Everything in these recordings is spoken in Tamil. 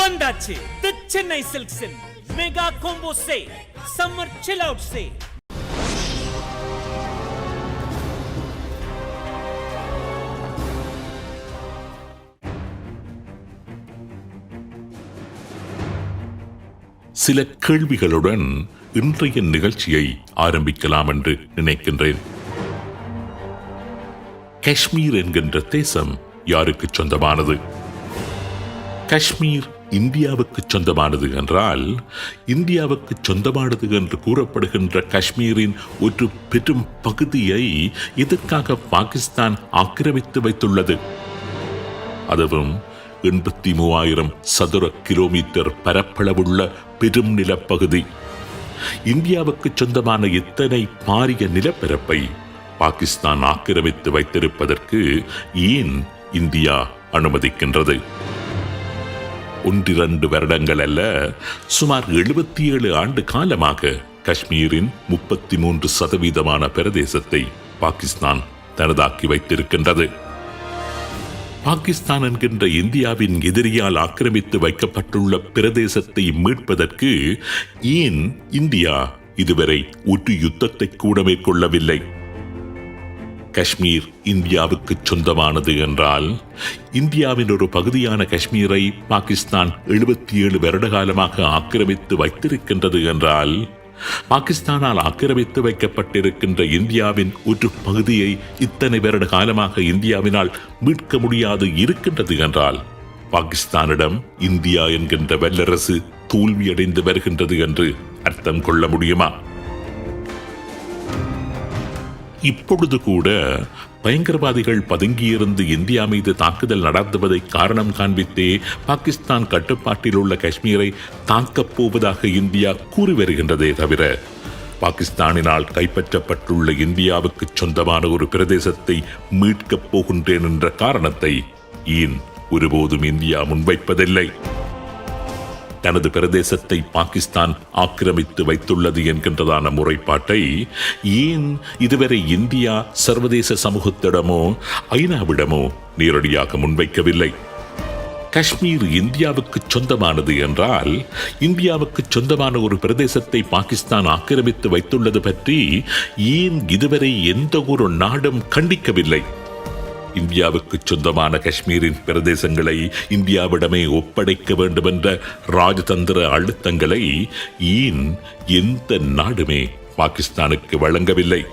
வந்தாச்சு. தி சென்னை சில்க்ஸின் மெகா கோம்போ சே சம்மர் சில் அவுட் சே சில கேள்விகளுடன் இன்றைய நிகழ்ச்சியை ஆரம்பிக்கலாம் என்று நினைக்கின்றேன். காஷ்மீர் என்கின்ற தேசம் யாருக்கு சொந்தமானது? காஷ்மீர் இந்தியாவுக்கு சொந்தமானது என்றால் இந்தியாவுக்கு சொந்தமானது என்று கூறப்படுகின்ற காஷ்மீரின் ஒரு பெரும் பகுதியை இதற்காக பாகிஸ்தான் ஆக்கிரமித்து வைத்துள்ளது? அதுவும் எண்பத்தி மூவாயிரம் சதுர கிலோமீட்டர் பரப்பளவுள்ள பெரும் நிலப்பகுதி. இந்தியாவுக்கு சொந்தமான இத்தனை பாரிய நிலப்பரப்பை பாகிஸ்தான் ஆக்கிரமித்து வைத்திருப்பதற்கு ஏன் இந்தியா அனுமதிக்கின்றது? ஒன்றிரண்டு வருடங்கள் அல்ல சுமார் எழுபத்தி ஏழு ஆண்டு காலமாக காஷ்மீரின் முப்பத்தி மூன்று சதவீதமான பிரதேசத்தை பாகிஸ்தான் தனதாக்கி வைத்திருக்கின்றது. பாகிஸ்தான் என்கின்ற இந்தியாவின் எதிரியால் ஆக்கிரமித்து வைக்கப்பட்டுள்ள பிரதேசத்தை மீட்பதற்கு ஏன் இந்தியா இதுவரை ஒரு யுத்தத்தை கூட மேற்கொள்ளவில்லை? காஷ்மீர் இந்தியாவுக்கு சொந்தமானது என்றால் இந்தியாவின் ஒரு பகுதியான காஷ்மீரை பாகிஸ்தான் எழுபத்தி ஏழு வருட காலமாக ஆக்கிரமித்து வைத்திருக்கின்றது என்றால் பாகிஸ்தானால் ஆக்கிரமித்து வைக்கப்பட்டிருக்கின்ற இந்தியாவின் ஒரு பகுதியை இத்தனை வருட காலமாக இந்தியாவினால் மீட்க முடியாது இருக்கின்றது என்றால் பாகிஸ்தானிடம் இந்தியா என்கின்ற வல்லரசு தோல்வியடைந்து வருகின்றது என்று அர்த்தம் கொள்ள முடியுமா? இப்பொழுது கூட பயங்கரவாதிகள் பதுங்கியிருந்து இந்தியா மீது தாக்குதல் நடத்துவதை காரணம் காண்பித்தே பாகிஸ்தான் கட்டுப்பாட்டில் உள்ள காஷ்மீரை தாக்கப் போவதாக இந்தியா கூறி வருகின்றதே தவிர பாகிஸ்தானினால் கைப்பற்றப்பட்டுள்ள இந்தியாவுக்கு சொந்தமான ஒரு பிரதேசத்தை மீட்கப் போகின்றேன் என்ற காரணத்தை ஏன் ஒருபோதும் இந்தியா முன்வைப்பதில்லை? தனது பிரதேசத்தை பாகிஸ்தான் ஆக்கிரமித்து வைத்துள்ளது என்கின்றதான முறைப்பாட்டை ஏன் இதுவரை இந்தியா சர்வதேச சமூகத்திடமோ ஐநாவிடமோ நேரடியாக முன்வைக்கவில்லை? காஷ்மீர் இந்தியாவுக்கு சொந்தமானது என்றால் இந்தியாவுக்கு சொந்தமான ஒரு பிரதேசத்தை பாகிஸ்தான் ஆக்கிரமித்து வைத்துள்ளது பற்றி ஏன் இதுவரை எந்த ஒரு நாடும் கண்டிக்கவில்லை? இந்தியாவுக்கு சொந்தமான காஷ்மீரின் பிரதேசங்களை இந்தியாவிடமே ஒப்படைக்க வேண்டும் என்ற ராஜதந்திர அழுத்தங்களை ஏன் எந்த நாடுமே பாகிஸ்தானுக்கு வழங்கவில்லை.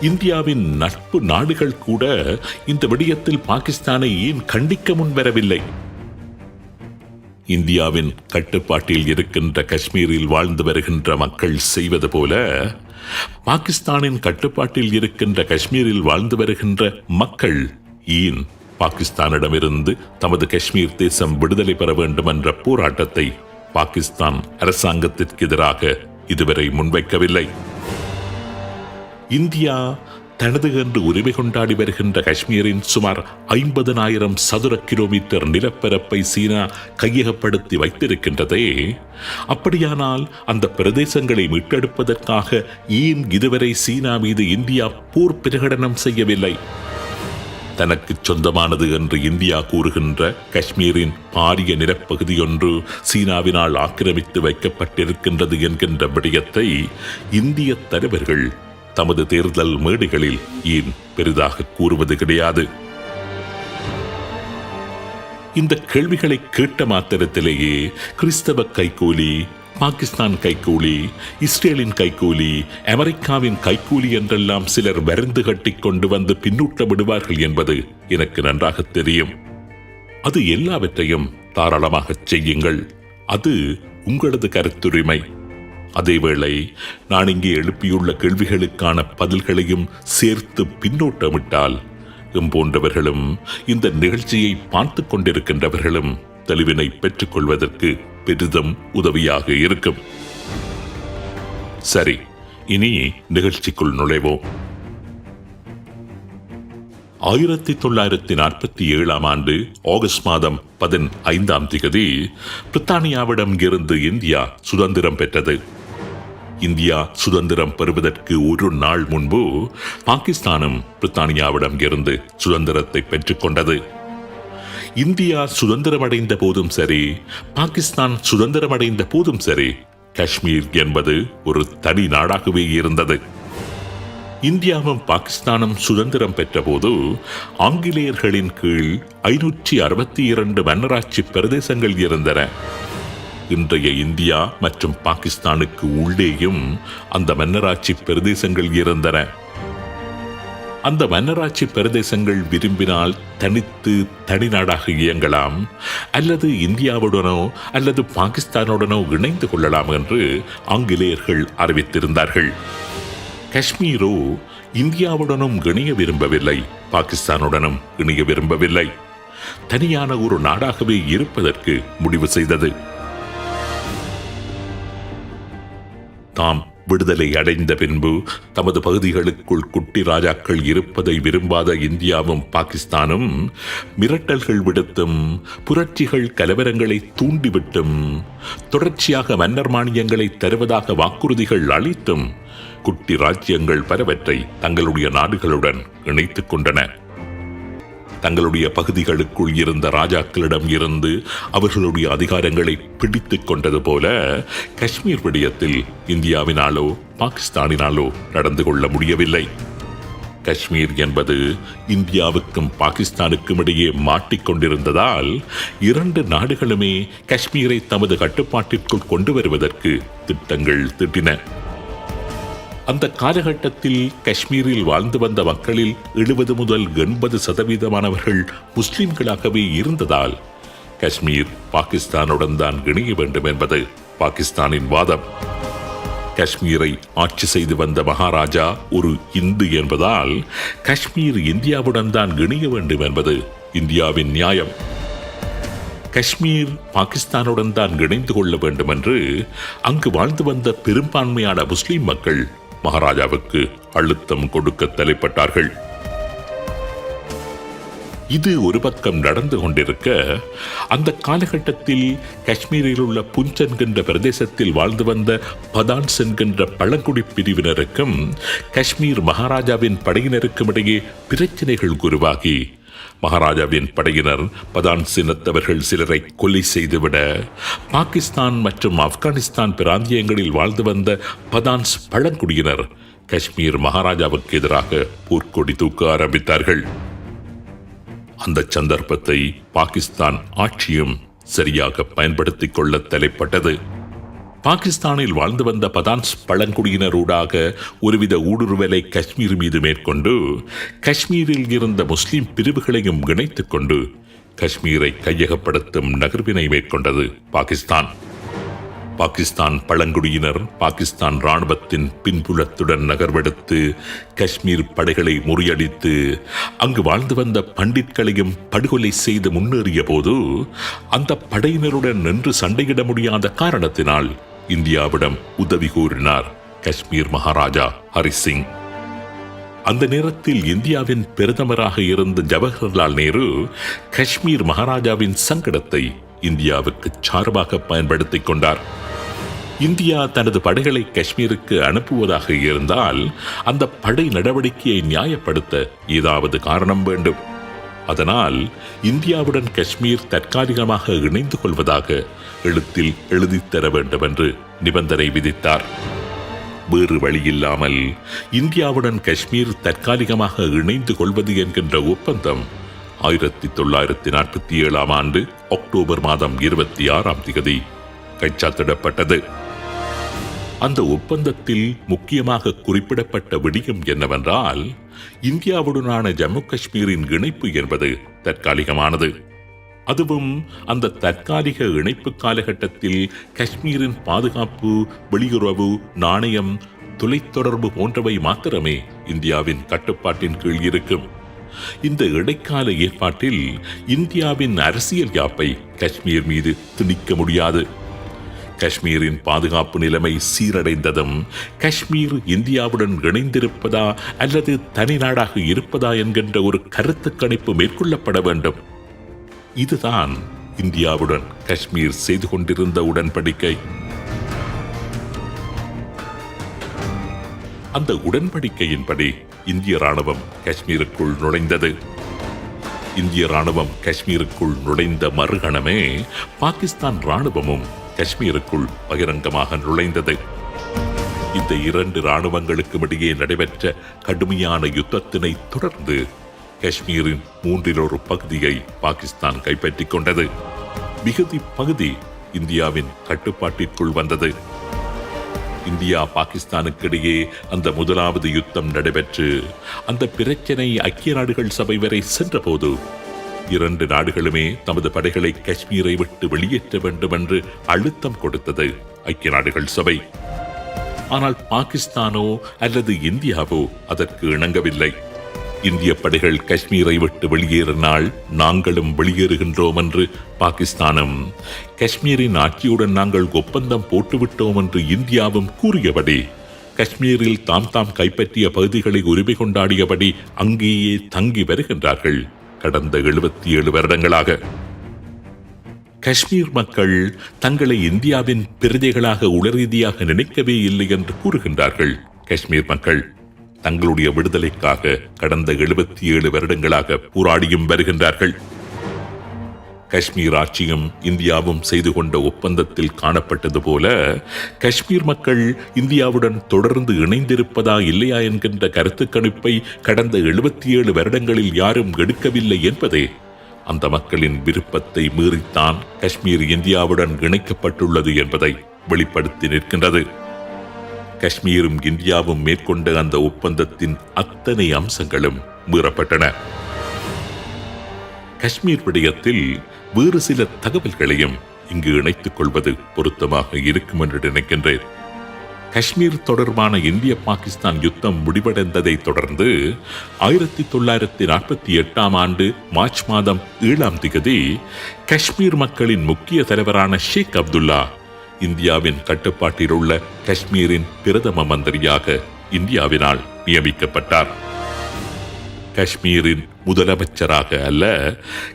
இந்தியாவின் நட்பு நாடுகள் கூட இந்த விடயத்தில் பாகிஸ்தானை ஏன் கண்டிக்க முன்வரவில்லை. இந்தியாவின் கட்டுப்பாட்டில் இருக்கின்ற காஷ்மீரில் வாழ்ந்து வருகின்ற மக்கள் செய்வது போல பாகிஸ்தானின் கட்டுப்பாட்டில் இருக்கின்ற காஷ்மீரில் வாழ்ந்து வருகின்ற மக்கள் ஏன் பாகிஸ்தானிடமிருந்து தமது காஷ்மீர் தேசம் விடுதலை பெற வேண்டும் என்ற போராட்டத்தை பாகிஸ்தான் அரசாங்கத்திற்கு எதிராக இதுவரை முன்வைக்கவில்லை. இந்தியா தனது என்று உரிமை கொண்டாடி வருகின்ற காஷ்மீரின் சுமார் ஐம்பதனாயிரம் சதுர கிலோமீட்டர் நிலப்பரப்பை சீனா கையகப்படுத்தி வைத்திருக்கின்றதே. அப்படியானால் அந்த பிரதேசங்களை மீட்டெடுப்பதற்காக ஏன் இதுவரை சீனா மீது இந்தியா போர் பிரகடனம் செய்யவில்லை? தனக்கு சொந்தமானது என்று இந்தியா கூறுகின்ற காஷ்மீரின் பாரிய நிலப்பகுதியொன்று சீனாவினால் ஆக்கிரமித்து வைக்கப்பட்டிருக்கின்றது என்கின்ற விடயத்தை இந்திய தலைவர்கள் தமது தேர்தல் மேடைகளில் ஏன் பெரிதாக கூறுவது கிடையாது? இந்த கேள்விகளை கேட்ட மாத்திரத்திலேயே கிறிஸ்தவ கைகூலி பாகிஸ்தான் கைகூலி இஸ்ரேலின் கைகூலி அமெரிக்காவின் கைகூலி என்றெல்லாம் சிலர் வருந்து கட்டி கொண்டு வந்து பின்னூட்ட விடுவார்கள் என்பது எனக்கு நன்றாக தெரியும். அது எல்லாவற்றையும் தாராளமாக செய்யுங்கள். அது உங்களது கருத்துரிமை. அதேவேளை நான் இங்கே எழுப்பியுள்ள கேள்விகளுக்கான பதில்களையும் சேர்த்து பின்னோட்டமிட்டால் எம் போன்றவர்களும் இந்த நிகழ்ச்சியை பார்த்து கொண்டிருக்கின்றவர்களும் தெளிவினை பெற்றுக்கொள்வதற்கு பெரிதும் உதவியாக இருக்கும். சரி இனி நிகழ்ச்சிக்குள் நுழைவோம். ஆயிரத்தி தொள்ளாயிரத்தி நாற்பத்தி ஏழாம் ஆண்டு ஆகஸ்ட் மாதம் பதினைந்தாம் திகதி பிரித்தானியாவிடம் இருந்து இந்தியா சுதந்திரம் பெற்றது. இந்தியா சுதந்திரம் பெறுவதற்கு ஒரு நாள் முன்பு பாகிஸ்தானும் பிரித்தானியாவிடம் இருந்து சுதந்திரத்தை பெற்றுக்கொண்டது இந்தியா சுதந்திரமடைந்த போதும் சரி பாகிஸ்தான் சுதந்திரமடைந்த போதும் சரி காஷ்மீர் என்பது ஒரு தனி நாடாகவே இருந்தது. இந்தியாவும் பாகிஸ்தானும் சுதந்திரம் பெற்றபோது ஆங்கிலேயர்களின் கீழ் ஐநூற்றி அறுபத்தி இரண்டு மன்னராட்சி பிரதேசங்கள் இருந்தன. இன்றைய இந்தியா மற்றும் பாகிஸ்தானுக்கு உள்ளேயும் அந்த மன்னராட்சி பிரதேசங்கள் இருந்தன. அந்த மன்னராட்சி பிரதேசங்கள் விரும்பினால் தனித்து தனிநாடாக இயங்கலாம் அல்லது இந்தியாவுடனோ அல்லது பாகிஸ்தானுடனோ இணைந்து கொள்ளலாம் என்று ஆங்கிலேயர்கள் அறிவித்திருந்தார்கள். காஷ்மீரோ இந்தியாவுடனும் இணைய விரும்பவில்லை பாகிஸ்தானுடனும் இணைய விரும்பவில்லை. தனியான ஒரு நாடாகவே இருப்பதற்கு முடிவு செய்தது. தாம் விடுதலை அடைந்த பின்பு தமது பகுதிகளுக்குள் குட்டி ராஜாக்கள் இருப்பதை விரும்பாத இந்தியாவும் பாகிஸ்தானும் மிரட்டல்கள் விடுத்தும் புரட்சிகள் கலவரங்களை தூண்டிவிட்டும் தொடர்ச்சியாக மன்னர் மானியங்களை தருவதாக வாக்குறுதிகள் அளித்தும் குட்டி ராஜ்யங்கள் பலவற்றை தங்களுடைய நாடுகளுடன் இணைத்துக் கொண்டன. தங்களுடைய பகுதிகளுக்குள் இருந்த ராஜாக்களிடம் இருந்து அவர்களுடைய அதிகாரங்களை பிடித்துக் கொண்டது போல காஷ்மீர் விடயத்தில் இந்தியாவினாலோ பாகிஸ்தானினாலோ நடந்து கொள்ள முடியவில்லை. காஷ்மீர் என்பது இந்தியாவுக்கும் பாகிஸ்தானுக்கும் இடையே மாட்டிக்கொண்டிருந்ததால் இரண்டு நாடுகளுமே காஷ்மீரை தமது கட்டுப்பாட்டிற்குள் கொண்டு வருவதற்கு திட்டங்கள் திட்டின. அந்த காலகட்டத்தில் காஷ்மீரில் வாழ்ந்து வந்த மக்களில் எழுபது முதல் எண்பது சதவீதமானவர்கள் முஸ்லிம்களாகவே இருந்ததால் காஷ்மீர் பாகிஸ்தானுடன் தான் இணைய வேண்டும் என்பது பாகிஸ்தானின் வாதம். காஷ்மீரை ஆட்சி செய்து வந்த மகாராஜா ஒரு இந்து என்பதால் காஷ்மீர் இந்தியாவுடன் தான் இணைய வேண்டும் என்பது இந்தியாவின் நியாயம். காஷ்மீர் பாகிஸ்தானுடன் தான் இணைந்து கொள்ள வேண்டும் என்று அங்கு வாழ்ந்து வந்த பெரும்பான்மையான முஸ்லிம் மக்கள் மகாராஜாவுக்கு அழுத்தம் கொடுக்க தலைப்பட்டார்கள். இது ஒரு பக்கம் நடந்து கொண்டிருக்க அந்த காலகட்டத்தில் காஷ்மீரில் உள்ள புஞ்ச் என்கின்ற பிரதேசத்தில் வாழ்ந்து வந்த பதான்ஸ் என்கின்ற பழங்குடி பிரிவினருக்கும் காஷ்மீர் மகாராஜாவின் படையினருக்கும் இடையே பிரச்சனைகள் உருவாகி மகாராஜாவின் படையினர் பதான் சினத்தவர்கள் சிலரை கொலை செய்துவிட பாகிஸ்தான் மற்றும் ஆப்கானிஸ்தான் பிராந்தியங்களில் வாழ்ந்து வந்த பதான்ஸ் பழங்குடியினர் காஷ்மீர் மகாராஜாவுக்கு எதிராக போர்க்கொடி தூக்க ஆரம்பித்தார்கள். அந்த சந்தர்ப்பத்தை பாகிஸ்தான் ஆட்சியும் சரியாக பயன்படுத்திக் கொள்ள தலைப்பட்டது. பாகிஸ்தானில் வாழ்ந்து வந்த பதான்ஸ் பழங்குடியினரூடாக ஒருவித ஊடுருவலை காஷ்மீர் மீது மேற்கொண்டு காஷ்மீரில் இருந்த முஸ்லிம் பிரிவுகளையும் இணைத்துக் கொண்டு காஷ்மீரை கையகப்படுத்தும் நகர்வினை மேற்கொண்டது பாகிஸ்தான். பாகிஸ்தான் பழங்குடியினர் பாகிஸ்தான் இராணுவத்தின் பின்புலத்துடன் நகர்வெடுத்து காஷ்மீர் படைகளை முறியடித்து அங்கு வாழ்ந்து வந்த பண்டிட்களையும் படுகொலை செய்து முன்னேறிய போது அந்த படையினருடன் நின்று சண்டையிட முடியாத காரணத்தினால் இந்தியாவிடம் உதவி கோரினார் காஷ்மீர் மகாராஜா ஹரி சிங். அந்த நேரத்தில் இந்தியாவின் பிரதமராக இருந்த ஜவஹர்லால் நேரு காஷ்மீர் மகாராஜாவின் சங்கடத்தை இந்தியாவுக்கு சார்பாக பயன்படுத்திக் கொண்டார். இந்தியா தனது படைகளை காஷ்மீருக்கு அனுப்புவதாக இருந்தால் அந்த படை நடவடிக்கையை நியாயப்படுத்த ஏதாவது காரணம் வேண்டும். அதனால் இந்தியாவுடன் காஷ்மீர் தற்காலிகமாக இணைந்து கொள்வதாக எழுத்தில் எழுதித் தர வேண்டும் என்று நிபந்தனை விதித்தார். வேறு வழியில்லாமல் இந்தியாவுடன் காஷ்மீர் தற்காலிகமாக இணைந்து கொள்வது என்கின்ற ஒப்பந்தம் ஆயிரத்தி தொள்ளாயிரத்தி நாற்பத்தி ஏழாம் ஆண்டு அக்டோபர் மாதம் இருபத்தி ஆறாம் திகதி கைச்சாத்திடப்பட்டது. அந்த ஒப்பந்தத்தில் முக்கியமாக குறிப்பிடப்பட்ட விடயம் என்னவென்றால் இந்தியாவுடனான ஜம்மு காஷ்மீரின் இணைப்பு என்பது தற்காலிகமானது. அதுவும் அந்த தற்காலிக இணைப்பு காலகட்டத்தில் காஷ்மீரின் பாதுகாப்பு வெளியுறவு நாணயம் தொலைத்தொடர்பு போன்றவை மாத்திரமே இந்தியாவின் கட்டுப்பாட்டின் கீழ் இருக்கும். இந்த இடைக்கால ஏற்பாட்டில் இந்தியாவின் அரசியல் யாப்பை காஷ்மீர் மீது திணிக்க முடியாது. காஷ்மீரின் பாதுகாப்பு நிலைமை சீரடைந்ததும் காஷ்மீர் இந்தியாவுடன் இணைந்திருப்பதா அல்லது தனி நாடாக இருப்பதா என்கின்ற ஒரு கருத்து கணிப்பு மேற்கொள்ளப்பட வேண்டும். இதுதான் இந்தியாவுடன் காஷ்மீர் செய்து கொண்டிருந்த உடன்படிக்கை. அந்த உடன்படிக்கையின்படி இந்திய ராணுவம் காஷ்மீருக்குள் நுழைந்தது. இந்திய ராணுவம் காஷ்மீருக்குள் நுழைந்த மறுகணமே பாகிஸ்தான் ராணுவமும் காஷ்மீருக்குள் பகிரங்கமாக நுழைந்தது. இந்த இரண்டு இராணுவங்களுக்கும் இடையே நடைபெற்ற கடுமையான யுத்தத்தினை தொடர்ந்து காஷ்மீரின் மூன்றில் ஒரு பகுதியை பாகிஸ்தான் கைப்பற்றிக் கொண்டது. மிகுதி பகுதி இந்தியாவின் கட்டுப்பாட்டிற்குள் வந்தது. இந்தியா பாகிஸ்தானுக்கு இடையே அந்த முதலாவது யுத்தம் நடைபெற்று அந்த பிரச்சனை ஐக்கிய நாடுகள் சபை வரை சென்றபோது இரண்டு நாடுகளுமே தமது படைகளை காஷ்மீரை விட்டு வெளியேற்ற வேண்டும் என்று அழுத்தம் கொடுத்தது. ஐக்கிய நாடுகள் சபை. ஆனால் பாகிஸ்தானோ அல்லது இந்தியாவோ அதற்கு இணங்கவில்லை. இந்திய படைகள் காஷ்மீரை விட்டு வெளியேறினால் நாங்களும் வெளியேறுகின்றோம் என்று பாகிஸ்தானும் காஷ்மீரின் ஆட்சியுடன் நாங்கள் ஒப்பந்தம் போட்டுவிட்டோம் என்று இந்தியாவும் கூறியபடி காஷ்மீரில் தாம் தாம் கைப்பற்றிய பகுதிகளை உரிமை கொண்டாடியபடி அங்கேயே தங்கி வருகின்றார்கள். கடந்த எழுபத்தி ஏழு வருடங்களாக காஷ்மீர் மக்கள் தங்களை இந்தியாவின் பிரஜைகளாக உளரீதியாக நினைக்கவே இல்லை என்று கூறுகின்றார்கள். காஷ்மீர் மக்கள் தங்களுடைய விடுதலைக்காக கடந்த எழுபத்தி ஏழு வருடங்களாக போராடியும் வருகின்றார்கள். காஷ்மீர் ஆட்சியும் இந்தியாவும் செய்து கொண்ட ஒப்பந்தத்தில் காணப்பட்டது போல காஷ்மீர் மக்கள் இந்தியாவுடன் தொடர்ந்து இணைந்திருப்பதா இல்லையா என்கின்ற கருத்து கணிப்பை கடந்த எழுபத்தி ஏழு வருடங்களில் யாரும் எடுக்கவில்லை என்பதே அந்த மக்களின் விருப்பத்தை மீறித்தான் காஷ்மீர் இந்தியாவுடன் இணைக்கப்பட்டுள்ளது என்பதை வெளிப்படுத்தி நிற்கின்றது. காஷ்மீரும் இந்தியாவும் மேற்கொண்ட அந்த ஒப்பந்தத்தின் அத்தனை அம்சங்களும் மீறப்பட்டன. காஷ்மீர் விடயத்தில் வேறு சில தகவல்களையும் இங்கு இணைத்துக் கொள்வது பொருத்தமாக இருக்கும் என்று நினைக்கின்றேன். காஷ்மீர் தொடர்பான இந்திய பாகிஸ்தான் யுத்தம் முடிவடைந்ததை தொடர்ந்து ஆயிரத்தி தொள்ளாயிரத்தி நாற்பத்தி எட்டாம் ஆண்டு மார்ச் மாதம் ஏழாம் திகதி காஷ்மீர் மக்களின் முக்கிய தலைவரான ஷேக் அப்துல்லா இந்தியாவின் கட்டுப்பாட்டில் உள்ள காஷ்மீரின் பிரதம மந்திரியாக இந்தியாவினால் நியமிக்கப்பட்டார். காஷ்மீரின் முதலமைச்சராக அல்ல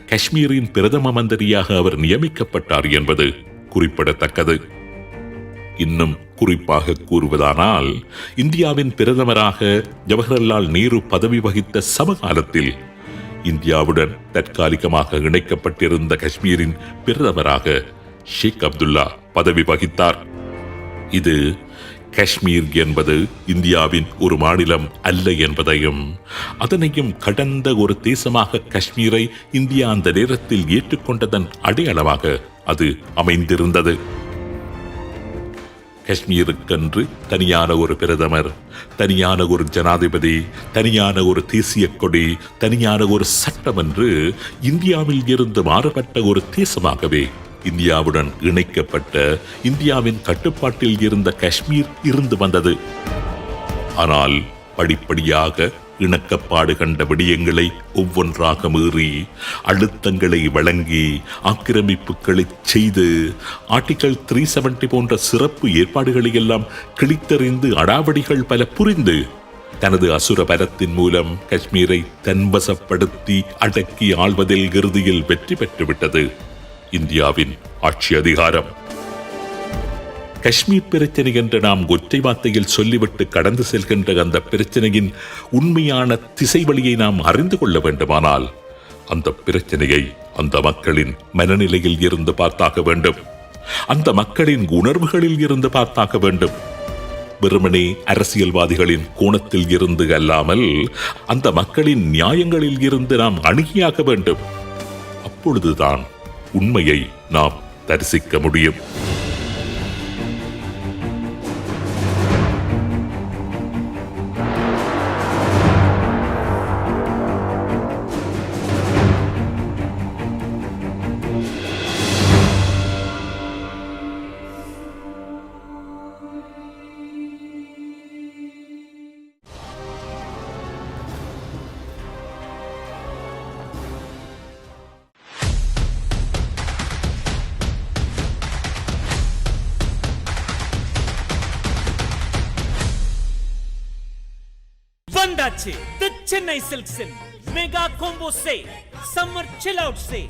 காஷ்மீரின் பிரதம மந்திரியாக அவர் நியமிக்கப்பட்டார் என்பது குறிப்பிடத்தக்கது. இன்னும் குறிப்பாக கூறுவதானால் இந்தியாவின் பிரதமராக ஜவஹர்லால் நேரு பதவி வகித்த சமகாலத்தில் இந்தியாவுடன் தற்காலிகமாக இணைக்கப்பட்டிருந்த காஷ்மீரின் பிரதமராக ஷேக் அப்துல்லா பதவி வகித்தார். இது காஷ்மீர் என்பது இந்தியாவின் ஒரு மாநிலம் அல்ல என்பதையும் அதனையும் கடந்த ஒரு தேசமாக காஷ்மீரை இந்தியா அந்த நேரத்தில் ஏற்றுக்கொண்டதன் அடையாளமாக அது அமைந்திருந்தது. காஷ்மீருக்கென்று தனியான ஒரு பிரதமர் தனியான ஒரு ஜனாதிபதி தனியான ஒரு தேசிய கொடி தனியான ஒரு சட்டம் என்று இந்தியாவில் இருந்து மாறுபட்ட ஒரு தேசமாகவே இந்தியாவுடன் இணைக்கப்பட்ட இந்தியாவின் கட்டுப்பாட்டில் இருந்த காஷ்மீர் இருந்து வந்தது. ஆனால் படிப்படியாக இணக்கப்பாடு கண்ட விடயங்களை ஒவ்வொன்றாக மீறி அழுத்தங்களை வழங்கி ஆக்கிரமிப்புகளை செய்து ஆர்டிகல் த்ரீ செவன்டி போன்ற சிறப்பு ஏற்பாடுகளை எல்லாம் கிழித்தறிந்து அடாவடிகள் பல புரிந்து தனது அசுர பலத்தின் மூலம் காஷ்மீரை தன்வசப்படுத்தி அடக்கி ஆள்வதில் இறுதியில் வெற்றி பெற்றுவிட்டது. இந்தியாவின் ஆட்சி அதிகாரம். காஷ்மீர் பிரச்சனை என்று நாம் ஒற்றை வார்த்தையில் சொல்லிவிட்டு கடந்து செல்கின்ற அந்த பிரச்சனையின் உண்மையான திசை வழியை நாம் அறிந்து கொள்ள வேண்டுமானால் அந்த பிரச்சனையை அந்த மக்களின் மனநிலையில் இருந்து பார்த்தாக வேண்டும். அந்த மக்களின் உணர்வுகளில் இருந்து பார்த்தாக வேண்டும். வெறுமனே அரசியல்வாதிகளின் கோணத்தில் இருந்து அல்லாமல் அந்த மக்களின் நியாயங்களில் இருந்து நாம் அணுகியாக வேண்டும். அப்பொழுதுதான் உண்மையை நாம் தரிசிக்க முடியும். வந்தாச்சு தி சென்னை சில்க்ஸின் மெகா கோம்போ சே சம்மர் சில் அவுட் சே